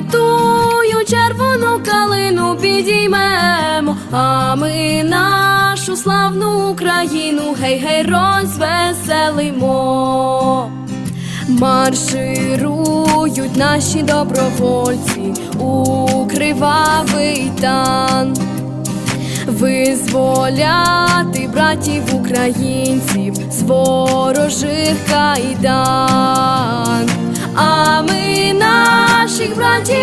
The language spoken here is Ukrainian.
тую червону калину підіймемо, а ми нашу славну Україну гей-гей розвеселимо. Марширують наші добровольці у кривавий тан. Визволяти братів українців з ворожих кайдан.